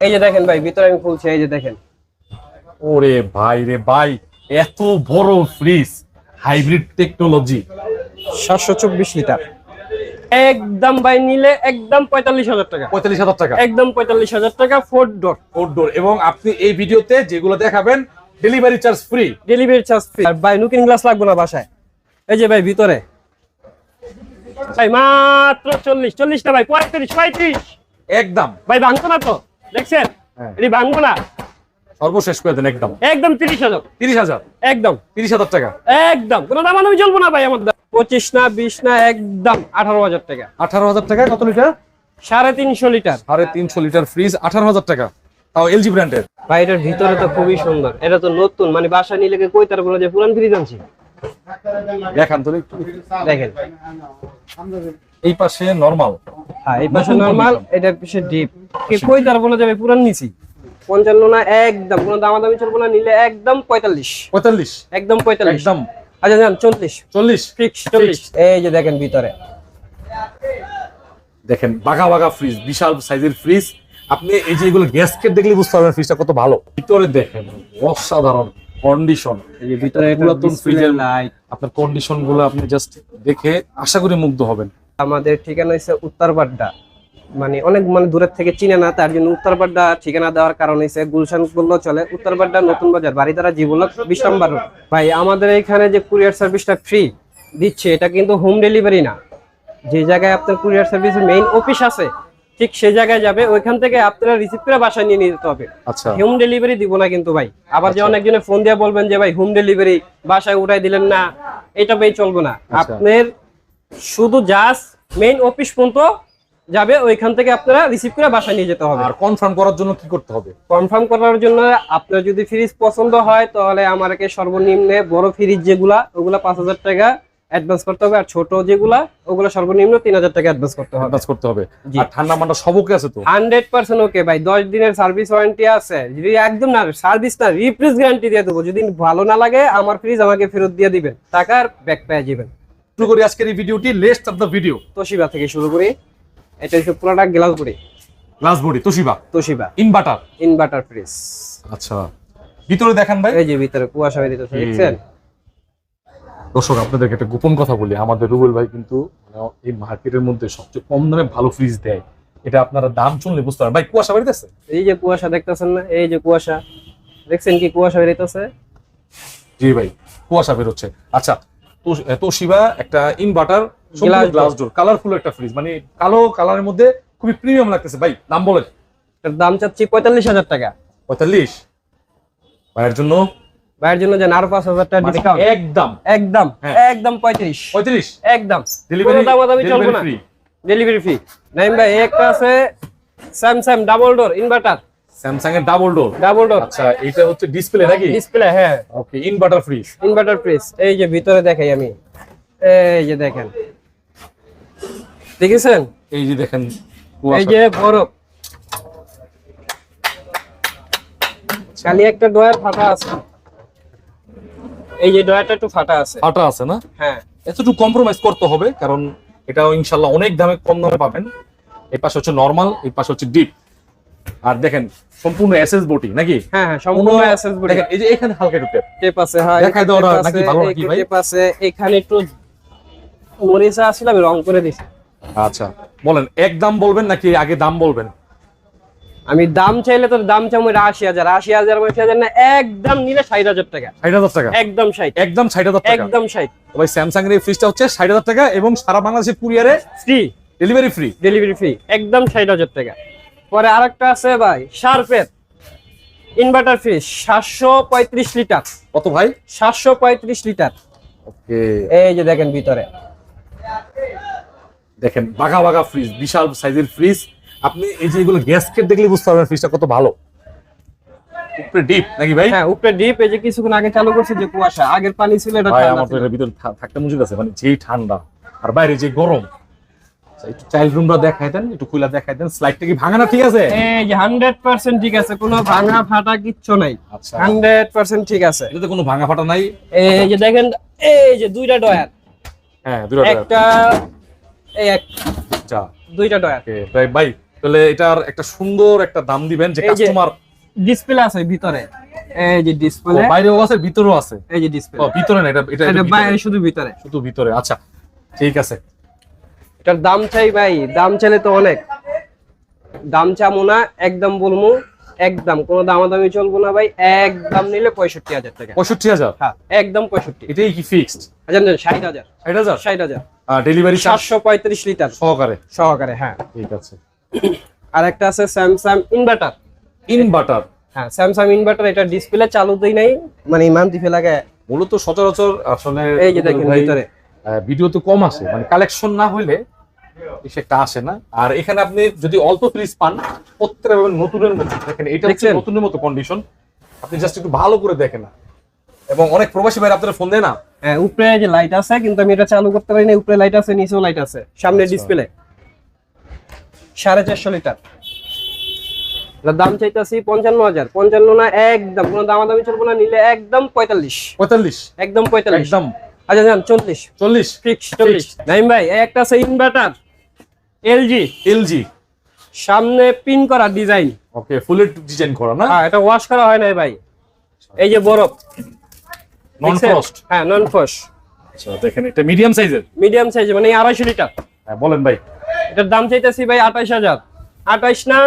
এই যে দেখেন ভাই ভিতরে আমি খুলছি এই যে দেখেন। ওরে ভাই রে ভাই এত বড় ফ্রিজ হাইব্রিড টেকনোলজি সাতশো চব্বিশ লিটার। একদম ভাই নিলে একদম পঁয়তাল্লিশ হাজার টাকা। পঁয়তাল্লিশ হাজার টাকা। একদম পঁয়তাল্লিশ হাজার টাকা ফোর ডোর আউটডোর এবং আপনি এই ভিডিওতে যেগুলো দেখাবেন delivery charge free delivery charge free আর ভাই নুকিং গ্লাস লাগবে না বাসায়। এই যে ভাই ভিতরে। ভাই মাত্র চল্লিশ চল্লিশ না ভাই পঁয়ত্রিশ পঁয়ত্রিশ। একদম। ভাই ভাঙবো না তো? দেখছেন? হ্যাঁ। এটি ভাঙবো না। সর্বশেষ করে দেন একদম। একদম তিরিশ হাজার। তিরিশ হাজার? একদম। তিরিশ হাজার টাকা? একদম। কোনো দাম আমি চলবো না ভাই আমার পঁচিশ না বিশ না একদম। আঠারো হাজার টাকা। আঠারো হাজার টাকা? কত লিটার? সাড়ে তিনশো লিটার। সাড়ে তিনশো লিটার ফ্রিজ আঠারো হাজার টাকা। তাও এলজি ব্র্যান্ডের। ভাই এটার ভিতরে তো খুবই সুন্দর। এটা তো নতুন মানে বাসা নিলে কই তার বলে যে পুরান ফ্রিজ আনছি? দেখান তো দেখেন। এই পাশে নর্মাল হ্যাঁ এই পাশে নরমাল এটার পিছে ডিপ কে কই তার বলে যাবে? পুরান নিছি পঞ্চান্ন না একদম। কোনো দামাদামি চলবো না নিলে একদম পঁয়তাল্লিশ। পঁয়তাল্লিশ। একদম পঁয়তাল্লিশ। একদম। আচ্ছা যান চল্লিশ। চল্লিশ। ফিক্স চল্লিশ। এই যে দেখেন ভিতরে। দেখেন বাঘা বাঘা ফ্রিজ বিশাল সাইজের ফ্রিজ আপনি এই যে এগুলো গ্যাসকেট দেখলে বুঝতে পারবেন ফ্রিজটা কত ভালো। ভিতরে দেখেন অসাধারণ কন্ডিশন এই যে ভিতরে পুরাতন ফ্রিজের লাইট আপনার কন্ডিশনগুলো আপনি জাস্ট দেখে আশা করি মুগ্ধ হবেন। আমাদের ঠিকানা হচ্ছে উত্তরপাড্ডা মানে অনেক মানে দূরের থেকে চিনে না তার জন্য উত্তরপাড্ডা ঠিকানা দেওয়ার কারণ হচ্ছে গুলশান বললেও চলে উত্তরপাড্ডা নতুন বাজার বাড়িধারা জীবনক বিশ নম্বর। ভাই আমাদের এখানে যে কুরিয়ার সার্ভিসটা ফ্রি দিচ্ছে এটা কিন্তু হোম ডেলিভারি না। যে জায়গায় আপনার কুরিয়ার সার্ভিসের মেইন অফিস আছে ঠিক সেই জায়গায় যাবে ওইখান থেকে আপনারা রিসিভ করে বাসায় নিয়ে যেতে হবে। আচ্ছা। হোম ডেলিভারি দিব না কিন্তু ভাই। আবার যে অনেকজনে ফোন দিয়ে বলবেন যে ভাই হোম ডেলিভারি বাসায় উঠাই দিলেন না। এটা ভাই চলবে না। আপনার শুধু জাস্ট মেইন অফিস পর্যন্ত যাবে ওইখান থেকে আপনারা রিসিভ করে বাসায় নিয়ে যেতে হবে। আর কনফার্ম করার জন্য কি করতে হবে? কনফার্ম করার জন্য আপনার যদি ফ্রিজ পছন্দ হয় তাহলে আমাকে সর্বনিম্নে বড় ফ্রিজ যেগুলা ওগুলা পাঁচ হাজার টাকা অ্যাডভান্স করতে হবে আর ছোট যেগুলা ওগুলো সর্বনিম্ন তিন হাজার টাকা অ্যাডভান্স করতে হবে। অ্যাডভান্স করতে হবে। আর ঠান্ডা মান্ডা সবকে আছে তো? হান্ড্রেড পার্সেন্ট ওকে ভাই দশ দিনের সার্ভিস ওয়ারেন্টি আছে। যদি একদম না সার্ভিস না রিপ্লেস গ্যারান্টি দিয়ে দেবো। যদি ভালো না লাগে আমার ফ্রিজ আমাকে ফেরত দিয়ে দিবেন। টাকার ব্যাক পেয়ে যাবেন। শুরু করি আজকের এই ভিডিওটি least of the video Toshiba থেকে শুরু করি। এটা হচ্ছে পুরোটা glass body glass body Toshiba? Toshiba. Inverter? Inverter fridge. আচ্ছা। ভিতরে দেখেন ভাই। এই যে ভিতরে কুয়াশা বেরিয়ে দেখছেন? দর্শক আপনাদেরকে একটা গোপন কথা বলি। আমাদের রুবেল ভাই কিন্তু মানে এই মার্কেটের মধ্যে সবচেয়ে কম দামে ভালো ফ্রিজ দেয়। এটা আপনারা দাম শুনলে বুঝতে পারেন ভাই কুয়াশা বাড়িতেছে এই যে কুয়াশা দেখতেছেন না? এই যে কুয়াশা। দেখছেন কি কুয়াশা বেরিয়েছে? জি ভাই কুয়াশা বেরোচ্ছে। আচ্ছা তো- তোশিবা একটা ইনভার্টার গ্লাস ডোর কালারফুল একটা ফ্রিজ মানে কালো কালারের মধ্যে খুবই প্রিমিয়াম লাগতেছে। ভাই দাম বলেন। এটার দাম চাচ্ছি পঁয়তাল্লিশ হাজার টাকা। পঁয়তাল্লিশ? ভাইয়ের জন্য? ভাইয়ের জন্য যেন আরও পাঁচ হাজার টাকা মানে ডিসকাউন্ট একদম। একদম হ্যাঁ। একদম পঁয়ত্রিশ। পঁয়ত্রিশ? একদম। ডেলিভারি কোনো দামাদামি চলবে না। ফ্রি ডেলিভারি ফি নাইম ভাই একটা আছে Samsung double door inverter Samsung এর ডাবল ডোর ডাবল ডোর আচ্ছা এটা হচ্ছে ডিসপ্লে নাকি? ডিসপ্লে হ্যাঁ। Okay inverter fridge inverter press এই যে ভিতরে দেখাই আমি। এই যে দেখেন। দেখেছেন? এই যে দেখেন এই যে বরফ খালি একটা ডয়ার ফাটা আছে। এই যে ডয়ারটা একটু ফাটা আছে। ফাটা আছে না? হ্যাঁ। এতটুকু কম্প্রোমাইজ করতে হবে কারণ এটাও ইনশাল্লাহ অনেক দামে কম দামে পাবেন। এই পাশে হচ্ছে নর্মাল এই পাশে হচ্ছে ডিপ আর দেখেন সম্পূর্ণ এসএস বটি নাকি? হ্যাঁ হ্যাঁ সম্পূর্ণ অ্যাসেস বডি দেখেন এই যে এখানে হালকা একটু। টেপ আছে হ্যাঁ দেখাই দাও নাকি ভালো নাকি ভাই? টেপ আছে এখানে একটু মরিচা আসলে আমি রং করে দিছি। আচ্ছা বলেন এক দাম বলবেন নাকি আগে দাম বলবেন? আমি দাম চাইলে তো দাম চাই আশি হাজার আশি হাজার আশি হাজার না একদম নিলে ষাট হাজার টাকা। ষাট হাজার টাকা? একদম ষাট। একদম ষাট হাজার টাকা? একদম ষাট। ভাই স্যামসাং এর ফ্রিজটা হচ্ছে ষাট হাজার টাকা এবং সারা বাংলাদেশে কুরিয়ারে free delivery free delivery free একদম ষাট হাজার টাকা। পরে আরেকটা আছে ভাই শার্পের ইনভার্টার ফ্রি সাতশো পঁয়ত্রিশ লিটার। কত ভাই? সাতশো পঁয়ত্রিশ লিটার। ওকে। এই যে দেখেন ভিতরে। দেখেন বাঘা বাঘা ফ্রিজ বিশাল সাইজের ফ্রিজ আপনি এই যে এগুলো গ্যাসকেট দেখলে বুঝতে পারবেন ফ্রিজটা কত ভালো। উপরে ডিপ নাকি ভাই? হ্যাঁ উপরে ডিপ এই যে কিছুক্ষণ আগে চালু করছে যে কুয়াশা আগের পানি ছিল এটা ঠান্ডা আমার ভিতরে থাকতে মুজিদ আছে মানে যেই ঠান্ডা। আর বাইরে যে গরম একটু চাইল্ড রুমটা দেখাই দেন একটু খুলে দেখাই দেন। স্লাইডটা কি ভাঙা না ঠিক আছে? এই যে হান্ড্রেড পার্সেন্ট ঠিক আছে কোনো ভাঙা ফাটা কিচ্ছু নাই। আচ্ছা। হান্ড্রেড পার্সেন্ট ঠিক আছে। এটাতে কোনো ভাঙা ফাটা নাই? এই যে দেখেন এই যে দুইটা ডয়ার। হ্যাঁ দুটো একটা এই এক আচ্ছা। দুইটা ডয়ার। ভাই ভাই তাহলে এটার একটা সুন্দর একটা দাম দিবেন যে কাস্টমার ডিসপ্লে আছে ভিতরে। এই যে ডিসপ্লে বাইরেও আছে ভিতরেও আছে? এই যে ডিসপ্লে ও ভিতরে না এটা এটা এটা এটা বাইরে শুধু ভিতরে। শুধু ভিতরে আচ্ছা ঠিক আছে। এটার দাম চাই ভাই দাম চাইলে তো অনেক। দাম চামু না একদম বলব একদম। কোনো দামাদামি চলবো না ভাই একদম নিলে পঁয়ষট্টি হাজার টাকা। পঁয়ষট্টি হাজার? হ্যাঁ একদম পঁয়ষট্টি। এটাই কি ফিক্সড হাজার না, ষাট হাজার। ষাট হাজার? ষাট হাজার। ডেলিভারি সাতশো পঁয়ত্রিশ লিটার সহকারে? সহকারে হ্যাঁ। ঠিক আছে। আর একটা আছে স্যামসাং ইনভার্টার ইনভার্টার হ্যাঁ স্যামসাং ইনভার্টার এটা ডিসপ্লে চালুতেই নাই মানে ইমান দিফে লাগে। মূলত সচরাচর আসলে এই যে দেখেন ভিতরে। ভিডিও তো কম আসে মানে কালেকশন না হইলে বেশি একটা আসে না। আর এখানে আপনি যদি অল্প ফ্রিজ পান প্রত্যেকটা পাবেন নতুনের মতো দেখেন এটা হচ্ছে নতুনের মতো কন্ডিশন আপনি জাস্ট একটু ভালো করে দেখেন না। এবং অনেক প্রবাসী ভাই আপনারা ফোন দেয় না? হ্যাঁ উপরে যে লাইট আছে কিন্তু আমি এটা চালু করতে পারি না উপরে লাইট আছে নিচেও লাইট আছে। সামনে আচ্ছা। ডিসপ্লে সাড়ে চারশো লিটার। দাম চাইতেছি পঞ্চান্ন হাজার। পঞ্চান্ন না একদম। কোনো দামাদামি চলবো না নিলে একদম পঁয়তাল্লিশ। পঁয়তাল্লিশ? একদম পঁয়তাল্লিশ। একদম। আচ্ছা যান চল্লিশ। চল্লিশ? ফিক্স চল্লিশ। নাইম ভাই একটা আছে ইনভার্টার এলজি। এলজি। সামনে পিন করা ডিজাইন। ওকে ফুলের ডিজাইন করা না? হ্যাঁ এটা ওয়াশ করা হয় না ভাই। এই যে বরফ। নন? ফ্রস্ট হ্যাঁ নন ফ্রস্ট আচ্ছা দেখেন এটা মিডিয়াম সাইজের মিডিয়াম সাইজ মানে আড়াইশো লিটার হ্যাঁ বলেন ভাই। এটার দাম চাইতেছি ভাই আঠাইশ হাজার। আঠাইশ না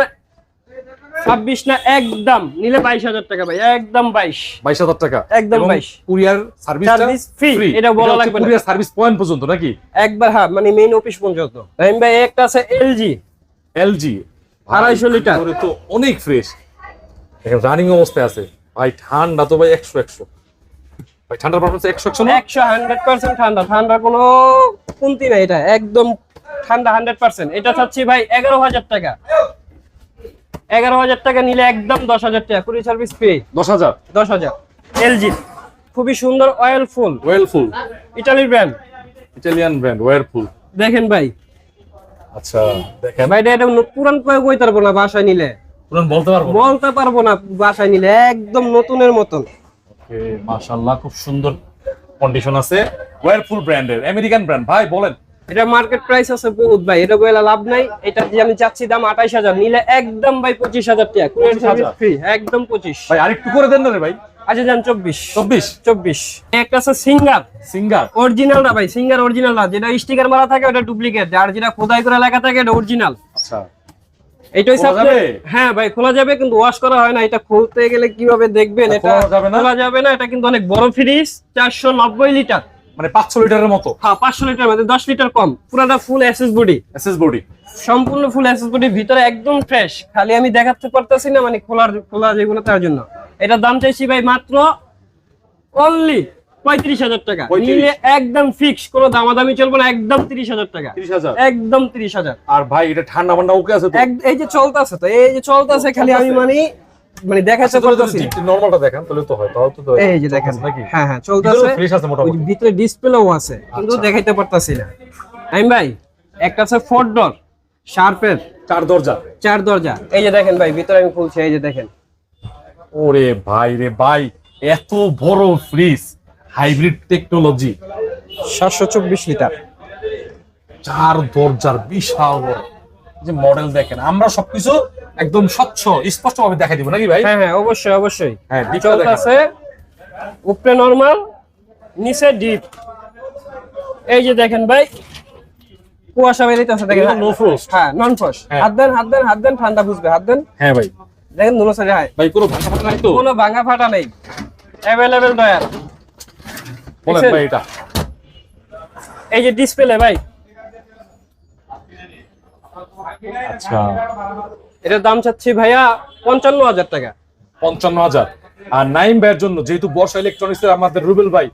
ছাব্বিশ না একদম। নিলে বাইশ হাজার টাকা ভাই একদম বাইশ। বাইশ হাজার টাকা। একদম 22 কুরিয়ার সার্ভিস free, এটা বলা লাগবে। কুরিয়ার সার্ভিস পয়েন্ট পর্যন্ত নাকি? একবার হ্যাঁ মানে মেইন অফিস পর্যন্ত। রাহিম ভাই একটা আছে এলজি। এলজি। 250 লিটার। তো অনেক ফ্রেশ দেখেন রানিং অবস্থায় আছে। ভাই ঠান্ডা তো ভাই একশো একশো। ভাই ঠান্ডার পারফরমেন্স একশো একশো একশো হান্ড্রেড পার্সেন্ট ঠান্ডা। ঠান্ডা কোনো কমতি নাই এটা। একদম ঠান্ডা হান্ড্রেড পার্সেন্ট এটা চাচ্ছি ভাই এগারো হাজার টাকা। এগারো হাজার টাকা নিলে একদম দশ হাজার টাকা। কুড়ি সার্ভিস ফ্রি। দশ হাজার? দশ হাজার। এলজি। খুবই সুন্দর অয়েল ফুল ওয়েলফুল ইটালির ব্র্যান্ড ইটালিয়ান ব্র্যান্ড ওয়ারফুল দেখেন ভাই। আচ্ছা দেখেন। ভাই এটা পুরান কয়ে বই পারব না বাসায় নিলে। পুরান বলতে পারব বলতে পারব না বাসায় নিলে একদম নতুনের মতন। ওকে মাশাআল্লাহ খুব সুন্দর কন্ডিশন আছে। ওয়ারফুল ব্র্যান্ডের আমেরিকান ব্র্যান্ড ভাই বলেন। এটা মার্কেট প্রাইস আছে বহুত ভাই এটা বলে লাভ নাই। এটা যে আমি চাচ্ছি দাম আঠাইশ হাজার নিলে একদম ভাই পঁচিশ হাজার টাকা কুরিয়ার সার্ভিস ফ্রি একদম পঁচিশ। ভাই আরেকটু করে দেন না রে ভাই। আচ্ছা যান একটা আছে সিঙ্গার। সিঙ্গার? অরিজিনালটা ভাই সিঙ্গার অরিজিনালটা যেটা স্টিকার মারা থাকে ওটা ডুপ্লিকেট আর যেটা খোদাই করে লেখা থাকে এটা অরিজিনাল আচ্ছা। এইটাই হ্যাঁ ভাই খোলা যাবে কিন্তু ওয়াশ করা হয় না এটা খুলতে গেলে কীভাবে দেখবেন এটা খোলা যাবে না? খোলা যাবে না এটা কিন্তু অনেক বড় ফ্রিজ চারশো নব্বই লিটার। মানে পাঁচশো লিটারের মতো। হ্যাঁ পাঁচশো লিটার মধ্যে দশ লিটার কম। পুরাটা full SS body SS body সম্পূর্ণ ফুল এসএস বডি ভিতরে একদম ফ্রেশ খালি আমি দেখাতে পারতেছি না মানে খোলার খোলা যেগুলো তার জন্য। এটার দাম চাইছি ভাই মাত্র অনলি পঁয়ত্রিশ হাজার টাকা। নিলে একদম ফিক্স কোনো দামাদামি চলবে না একদম তিরিশ হাজার টাকা। একদম তিরিশ হাজার। আর ভাই এটা ঠান্ডা মান্ডা ওকে আছে তো? এই যে চলতেছে তো এই যে চলতেছে খালি আমি মানে মানে পারতেছি নরমালটা দেখান তাহলে তো হয় তাহলে তো এই যে দেখেন হ্যাঁ হ্যাঁ চলতেছে। ফ্রেশ আছে মোটামুটি। ভিতরে ডিসপ্লেও আছে কিন্তু আচ্ছা। দেখাইতে পারতাছি না। ভাই একটা আছে ফোর ডোর শার্পের চার দরজা। চার দরজা। এই যে দেখেন ভাই ভিতরে আমি খুলছি এই যে দেখেন। ওরে ভাই রে ভাই এত বড় ফ্রিজ হাইব্রিড টেকনোলজি সাতশো চব্বিশ লিটার। চার দরজার বিশাল বড়। যে মডেল দেখেন আমরা সবকিছু একদম স্বচ্ছ স্পষ্ট ভাবে দেখাই দিব নাকি ভাই? হ্যাঁ হ্যাঁ অবশ্যই অবশ্যই। হ্যাঁ দেখান চলতেছে উপরে নরমাল নিচে ডিপ এই যে দেখেন ভাই কুয়াশা বেরিতেছে দেখেন। নো ফ্রোস্ট হ্যাঁ নন ফ্রস হ্যাঁ। হাত দেন হাত দেন হাত দেন ঠান্ডা বুঝবে হাত দেন। হ্যাঁ ভাই। দেখেন সাইডে হাই ভাই কোনো ভাষা ফাটা নাই তো? কোনো ভাঙা ফাটা নেই। অ্যাভেলেবেল ডয়ার বলেন ভাই এটা। এই যে ডিসপ্লে ভাই। আচ্ছা। এটার দাম চাচ্ছি ভাইয়া পঞ্চান্ন হাজার টাকা। পঞ্চান্ন হাজার। আর নাইম ভাইয়ের জন্য যেহেতু বর্ষা ইলেকট্রনিক্স এর আমাদের রুবেল ভাই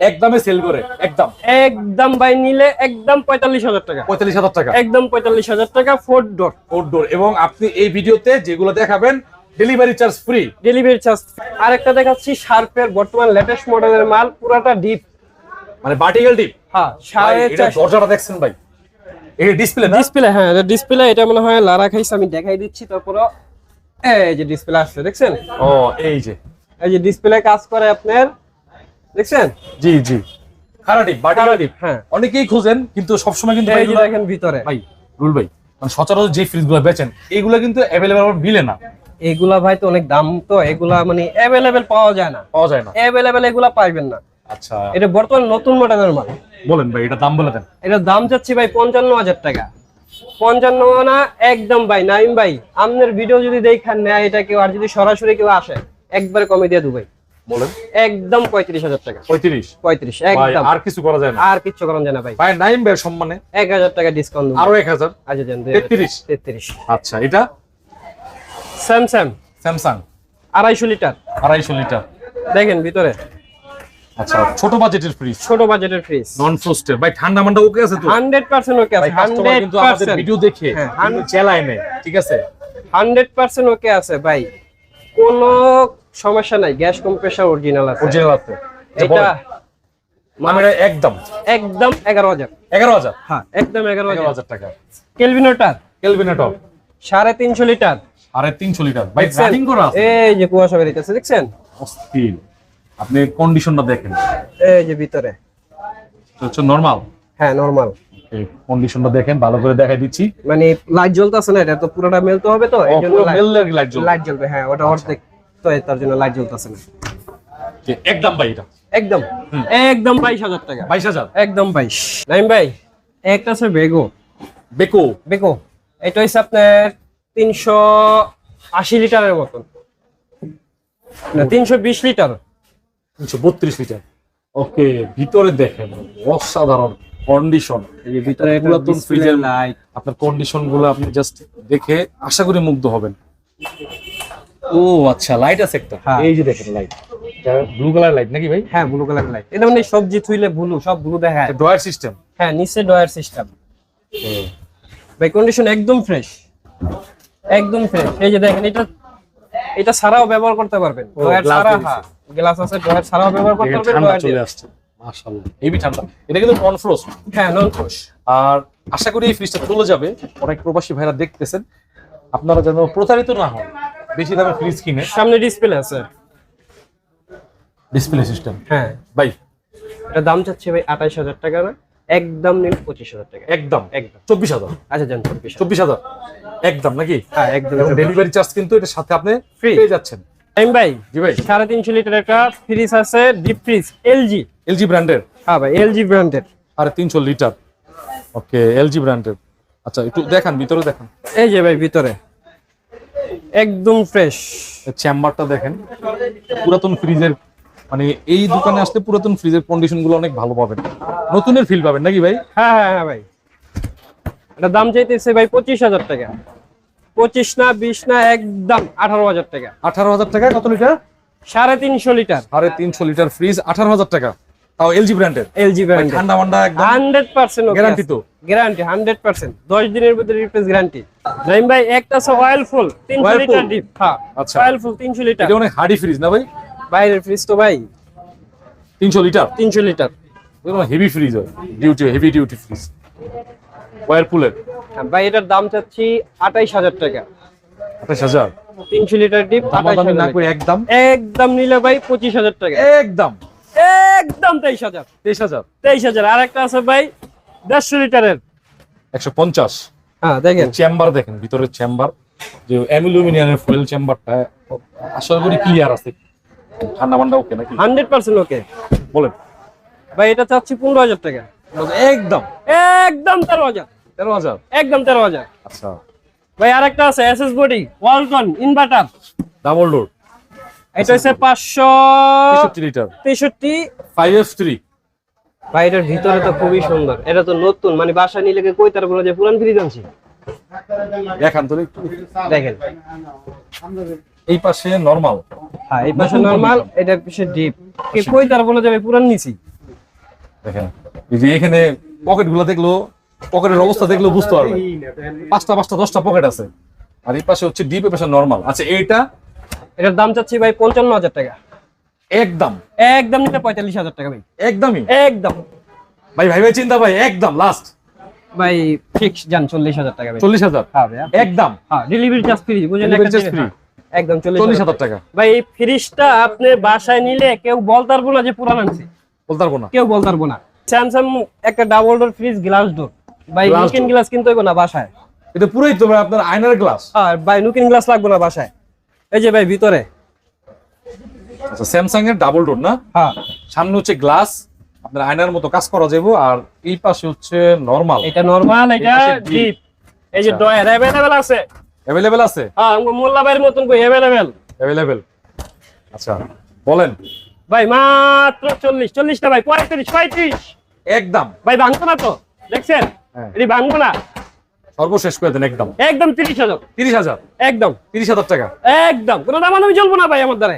একদমে সেল করে একদম। একদম ভাই নিলে একদম পঁয়তাল্লিশ হাজার টাকা। পঁয়তাল্লিশ হাজার টাকা। একদম পঁয়তাল্লিশ হাজার টাকা ফোর ডোর ফোর ডোর এবং আপনি এই ভিডিওতে যেগুলো দেখাবেন delivery charge free delivery charge আরেকটা দেখাচ্ছি শার্পের বর্তমান লেটেস্ট মডেলের মাল পুরাটা ডিপ মানে ভার্টিক্যাল ডিপ হ্যাঁ সাড়ে দরজাটা দেখছেন ভাই। এই ডিসপ্লে ডিসপ্লে হ্যাঁ ডিসপ্লে এটা মনে হয় লারা খাইছে আমি দেখাই দিচ্ছি তারপরে এই যে ডিসপ্লে আসছে দেখছেন? ও এই যে। এই যে ডিসপ্লে কাজ করে আপনার দেখছেন? জি জি। খারা ডিপ হ্যাঁ। অনেকেই খোঁজেন কিন্তু সবসময় কিন্তু ভাই এই দেখেন ভিতরে। ভাই রুল ভাই মানে সচরাচর যে ফ্রিজগুলো বেচেন এইগুলো কিন্তু অ্যাভেলেবেল মিলে না। এগুলা ভাই তো অনেক দাম তো এগুলা মানে অ্যাভেলেবেল পাওয়া যায় না। পাওয়া যায় না। অ্যাভেলেবেল এগুলা পাইবেন না। আচ্ছা। এটা বর্তমান নতুন মডেলের মাল। বলেন ভাই এটা দাম বলে দেন। এটার দাম চাচ্ছি ভাই পঞ্চান্ন হাজার টাকা। পঞ্চান্ন না একদম ভাই নাইম ভাই আপনার ভিডিও যদি দেখান নেয় এটা কেউ আর যদি সরাসরি কেউ আসে একবার কমে দিয়ে দুবাই বলেন। একদম পঁয়ত্রিশ হাজার টাকা। পঁয়ত্রিশ? পঁয়ত্রিশ একদম। আর কিছু করা যায় না। আর কিচ্ছু করান যায় না ভাই। ভাই নাইম ভাই সম্মানে এক হাজার টাকা ডিসকাউন্ট আরও এক হাজার। আচ্ছা তেত্রিশ? তেত্রিশ। আচ্ছা এটা? স্যামসাং স্যামসাং আড়াইশো লিটার। আড়াইশো লিটার। দেখেন ভিতরে। আচ্ছা ছোট বাজেটের ফ্রিজ ছোট বাজেটের ফ্রিজ নন ফ্রোস্টেড ভাই ঠান্ডা মান্ডা ওকে আছে তো? হান্ড্রেড পার্সেন্ট ওকে ভাই আছে কাস্টমার হান্ড্রেড কিন্তু আমাদের ভিডিও দেখে হ্যাঁ, কিন্তু ঠিক আছে? হান্ড্রেড পার্সেন্ট ওকে আছে ভাই। কোনো সমস্যা নাই গ্যাস কম্প্রেসার অরিজিনাল আছে। অরিজিনাল আছে। এটা আমার একদম? একদম এগারো হাজার। এগারো হাজার? হ্যাঁ একদম এগারো এগারো হাজার হাজার টাকা কেলভিনোটার সাড়ে তিনশো লিটার। আরে তিনশো লিটার। ভাই? রানিং করা আছে। এই যে কুয়াশা বেরিয়েছে দেখছেন? অস্থির। আপনি কন্ডিশনটা দেখেন। এই যে ভিতরে। হচ্ছে নর্মাল হ্যাঁ নরমাল কন্ডিশনটা দেখেন ভালো করে দেখাই দিচ্ছি। মানে লাইট জ্বলতেছে না এটা তো পুরোটা মেলতে হবে তো? এই জন্য লাইট জ্বলবে। লাইট জ্বলবে হ্যাঁ ওটা অর্ধেক। তো তার জন্য লাইট জ্বলতেছে না। যে একদম ভাই এটা। একদম। একদম বাইশ হাজার টাকা। বাইশ হাজার? একদম বাইশ। নাইম ভাই একটা আছে বেগো। বেকো? বেকো। এটা হচ্ছে আপনার তিনশো আশি লিটারের মতন। না তিনশো বিশ লিটার। তিনশো বত্রিশ লিটার। ওকে ভিতরে দেখেন অসাধারণ কন্ডিশন এই ভিতরে পুরাতন ফ্রিজের লাইট আপনার কন্ডিশনগুলো আপনি জাস্ট দেখে আশা করি মুগ্ধ হবেন। ও আচ্ছা লাইট আছে একটা। হ্যাঁ। এই যে দেখেন লাইট ব্লু কালার লাইট নাকি ভাই? হ্যাঁ ব্লু কালার লাইট এটা মানে সবজি থুইলে ব্লু সব ব্লু দেখায়। ড্রয়ার সিস্টেম হ্যাঁ নিচে ডয়ার সিস্টেম ভাই কন্ডিশন একদম ফ্রেশ একদম ফ্রেশ এই যে দেখেন এটা এটা ছাড়াও ব্যবহার করতে পারবেন। ডয়ার ছাড়া হ্যাঁ। গ্লাস আছে ডয়ার ছাড়াও ব্যবহার করতে পারবেন ঠান্ডা চলে আসছে মাশাআল্লাহ। হেভি ঠান্ডা। এটা কিন্তু নন ফ্রোস্ট হ্যাঁ নন ফ্রেশ আর আশা করি এই ফ্রিজটা চলে যাবে। অনেক প্রবাসী ভাইরা দেখতেছেন। আপনারা যেন প্রতারিত না হন বেশি দামে ফ্রিজ কিনে। সামনে ডিসপ্লে আছে। ডিসপ্লে সিস্টেম হ্যাঁ। ভাই। এটা দাম চাচ্ছে ভাই আঠাইশ হাজার টাকা না? একদম নিন পঁচিশ হাজার টাকা। একদম। একদম। চব্বিশ হাজার। আচ্ছা যান চব্বিশ চব্বিশ হাজার। একদম নাকি? হ্যাঁ একদম। ডেলিভারি চার্জ কিন্তু এটা সাথে আপনি ফ্রি পেয়ে যাচ্ছেন। টাইম ভাই জি ভাই। সাড়ে তিনশো লিটার একটা ফ্রিজ আছে ডিপ ফ্রিজ এলজি এলজি ব্র্যান্ডের হ্যাঁ ভাই এলজি ব্র্যান্ডের আর তিনশো লিটার। ওকে এলজি ব্র্যান্ডের আচ্ছা একটু দেখান ভিতরে দেখান। এই যে ভাই ভিতরে। একদম ফ্রেশ চেম্বারটা দেখেন পুরাতন ফ্রিজের মানে এই দোকানে আসলে পুরাতন ফ্রিজের কন্ডিশনগুলো অনেক ভালো পাবেন। নতুনের ফিল পাবেন নাকি ভাই? হ্যাঁ হ্যাঁ হ্যাঁ ভাই। এটা দাম চাইতেছে ভাই পঁচিশ হাজার টাকা। পঁচিশ না বিশ না একদম আঠারো হাজার টাকা। আঠারো হাজার টাকা কত লিটার? সাড়ে তিনশো লিটার। সাড়ে তিনশো লিটার ফ্রিজ আঠারো হাজার টাকা। তাও এলজি ব্র্যান্ডের এলজি ব্র্যান্ড ঠান্ডা মান্ডা একদম। হান্ড্রেড পার্সেন্ট Guarantee তো? Guarantee hundred percent. দশ দিনের ভিতরে রিপ্লেস গ্যারান্টি নাইম ভাই একটা আছে অয়েল ফুল? লিটার ডিপ হ্যাঁ। আচ্ছা। অয়েল ফুল তিনশো লিটার। এটা অনেক হার্ডি ফ্রিজ না ভাই? বাইরের ফ্রিজ তো ভাই। তিনশো লিটার? তিনশো লিটার। হেভি ফ্রিজ হয়। ডিউটি হেভি ডিউটি ফ্রিজ ওয়ারপুলের হ্যাঁ, ভাই এটার দাম চাচ্ছি আঠাইশ হাজার টাকা। আঠাশ হাজার? তিনশো লিটার ডিপ দামাদামি না করে একদম? একদম নিলে ভাই পঁচিশ হাজার টাকা। একদম? একদম তেইশ হাজার। তেইশ হাজার? তেইশ হাজার। আর একটা আছে ভাই দেড়শো লিটারের। একশো পঞ্চাশ? হ্যাঁ দেখেন। চেম্বার দেখেন ভিতরের চেম্বার যে অ্যালুমিনিয়ামের ফুয়েল চেম্বারটা আশা করি ক্লিয়ার আছে। ঠান্ডা মান্ডা ওকে নাকি? হান্ড্রেড পার্সেন্ট ওকে বলেন। ভাই এটা চাচ্ছি পনেরো হাজার টাকা। একদম। একদম তেরো হাজার। তেরো হাজার? একদম তেরো হাজার। আচ্ছা। ভাই আর একটা আছে SS body Walton inverter double door এটা হচ্ছে পাঁচশো তেষট্টি লিটার তেষট্টি। ফাইভ এফ থ্রি ভাই এটার ভিতরে তো খুবই সুন্দর। এটা তো নতুন মানে বাসা নিলে কই তার বলে যে পুরান ফ্রিজ আনছি? দেখান তো একটু। দেখেন। এই পাশে নর্মাল হ্যাঁ এই পাশে নরমাল এটা পিছে ডিপ কে কই তার বলে যাবে পুরান নিছি? দেখেন। যে এখানে পকেটগুলো দেখল পকেটের অবস্থা দেখল বুঝতে পারবে পাঁচটা পাঁচটা দশটা পকেট আছে। আর এই পাশে হচ্ছে ডিপ পাশে নর্মাল আচ্ছা এইটা? এটার দাম চাচ্ছি ভাই পঞ্চান্ন হাজার টাকা। একদম। একদম নিতে পঁয়তাল্লিশ হাজার টাকা ভাই। একদমই? একদম। ভাই ভাই ভাই চিন্তা ভাই একদম লাস্ট ভাই ফিক্স যান চল্লিশ হাজার টাকা চল্লিশ হাজার? হ্যাঁ ভাই একদম। হ্যাঁ ডেলিভারি চার্জ ফ্রি বুঝলেন? হ্যাঁ, একদম চল্লিশ হাজার হাজার টাকা। ভাই এই ফ্রিজটা আপনি বাসায় নিলে কেউ বলতে পারব না যে পুরান আনছি। বলতে পারব না। কেউ বলতে পারব না। স্যামসাং একটা double door fridge glass door ভাই door। গ্লাস কিনতে না বাসায়। এটা পুরোই তো ভাই আপনার আয়নার গ্লাস আর ভাই লুকিং গ্লাস লাগবে না বাসায়। এই যে ভাই ভিতরে। আচ্ছা স্যামসাং এর ডাবল ডোর না? হ্যাঁ। সামনে হচ্ছে গ্লাস আপনার আয়নার মতো কাজ করা যাবে আর এই পাশে হচ্ছে নরমাল এটা নরমাল এটা ডিপ এই যে আচ্ছা। ডয়ার অ্যাভেলেবেল আছে। অ্যাভেলেবেল আছে? হ্যাঁ মোল্লা ভাইয়ের মতন কই অ্যাভেলেবেল অ্যাভেলেবেল আচ্ছা বলেন। ভাই মাত্র চল্লিশ চল্লিশ না ভাই পঁয়ত্রিশ পঁয়ত্রিশ। একদম। ভাই ভাঙবো না তো? দেখছেন? হ্যাঁ। এটি ভাঙবো না? সর্বশেষ করে দেন একদম। একদম তিরিশ হাজার। তিরিশ হাজার? একদম। তিরিশ হাজার টাকা। একদম। কোনো দাম আমি চলবো না ভাই আমার দ্বারা